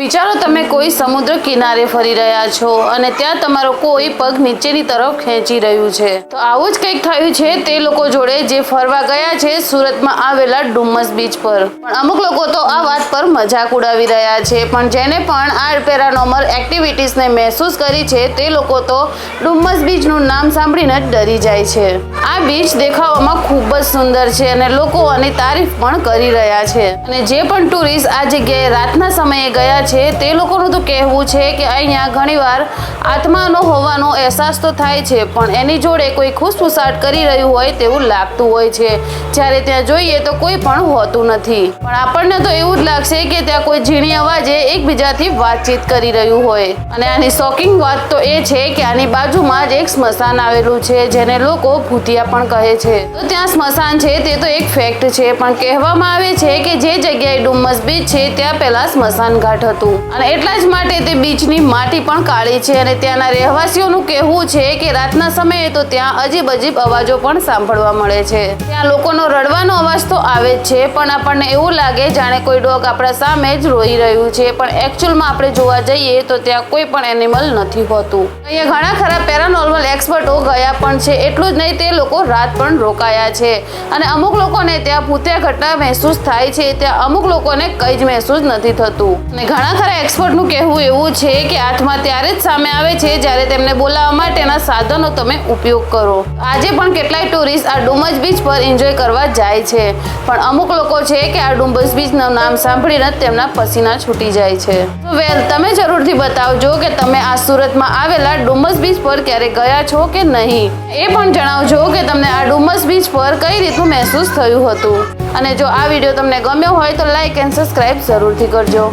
વિચારો, તમે કોઈ સમુદ્ર કિનારે ફરી રહ્યા છો અને ત્યાં તમારો કોઈ પગ નીચેની તરફ ખેંચી રહ્યું છે. તો આવું જ કંઈક થયું છે તે લોકો જોડે જે ફરવા ગયા છે સુરતમાં આવેલા ડુમ્મસ બીચ પર. પણ અમુક લોકો તો આ વાત પર મજાક ઉડાવી રહ્યા છે, પણ જેને પણ આ પેરાનોમલ એક્ટિવિટીઝને મહેસૂસ કરી છે તે લોકો તો ડુમ્મસ બીચનું નામ સાંભળીને જ ડરી જાય છે. આ બીચ દેખાવામાં ખૂબ જ સુંદર છે અને લોકો આની તારીફ પણ કરી રહ્યા છે. અને જે પણ ટુરિસ્ટ આ જગ્યાએ રાતના સમયે ગયા છે તે લોકોનું તો કહેવું છે કે અહીંયા ઘણીવાર આત્માનો હોવાનો અહેસાસ તો થાય છે, પણ એની જોડે કોઈ ખુશફુસાટ કરી રહ્યું હોય તેવું લાગતું હોય છે. જ્યારે ત્યાં જોઈએ તો કોઈ પણ હોતું નથી. પણ આપણને તો એવું જ લાગશે કે ત્યાં કોઈ ઝીણી અવાજે એકબીજાથી વાતચીત કરી રહ્યું હોય. અને આની શોકિંગ વાત તો એ છે કે આની બાજુમાં જ એક સ્મશાન આવેલું છે, જેને લોકો ભૂતિયા પણ કહે છે. તો ત્યાં સ્મશાન છે તે તો એક ફેક્ટ છે, પણ કહેવામાં આવે છે કે જે જગ્યાએ ડુમ્મસ બીચ છે, ત્યાં પહેલા સ્મશાન ઘાટ હતું. અને એટલા જ માટે તે બીચની માટી પણ કાળી છે અને ત્યાંના રહેવાસીઓનું કહેવું છે કે રાતના સમયે તો ત્યાં અજીબ અજીબ અવાજો પણ સાંભળવા મળે છે. ત્યાં લોકોનો રડવાનો અવાજ તો આવે જ છે, પણ આપણને એવું લાગે જાણે કોઈ ડોગ આપણા સામે જ રોઈ રહ્યું છે. પણ એકચ્યુઅલમાં આપણે જોવા જઈએ તો ત્યાં કોઈ પણ એનિમલ નથી હોતું. અહીંયા ઘણા ખરા પેરાનોર્મલ એક્સપર્ટો ગયા પણ છે. એટલું જ નહીં, તે લોકો રાત પણ રોકાયા છે. અને અમુક લોકોને ત્યાં ભૂતિયા ઘટના મહેસૂસ થાય છે. ત્યાં અમુક લોકોને કંઈ જ મહેસૂસ નથી થતું. અને ઘણા ખરા એક્સપર્ટનું કહેવું એવું છે કે આત્મા ત્યારે જ સામે આવે છે જ્યારે તેમને બોલાવવા માટેના સાધનો તમે ઉપયોગ કરો. આજે પણ કેટલાય ટુરિસ્ટ આ ડુમસ બીચ પર એન્જોય કરવા જાય છે. પણ અમુક લોકો છે કે આ ડુમસ બીચનું નામ સાંભળીને તેમના પસીના છૂટી જાય છે. તો વેલ, તમે જરૂરથી બતાવજો કે તમે આ સુરતમાં આવેલા ડુમસ બીચ પર ક્યારે ગયા છો કે નહીં? એ પણ જણાવજો કે તમને આ ડુમસ બીચ પર કઈ રીતનું મહેસૂસ થયું હતું. અને જો આ વીડિયો તમને ગમ્યો હોય તો લાઈક એન્ડ સબસ્ક્રાઈબ જરૂરથી કરજો.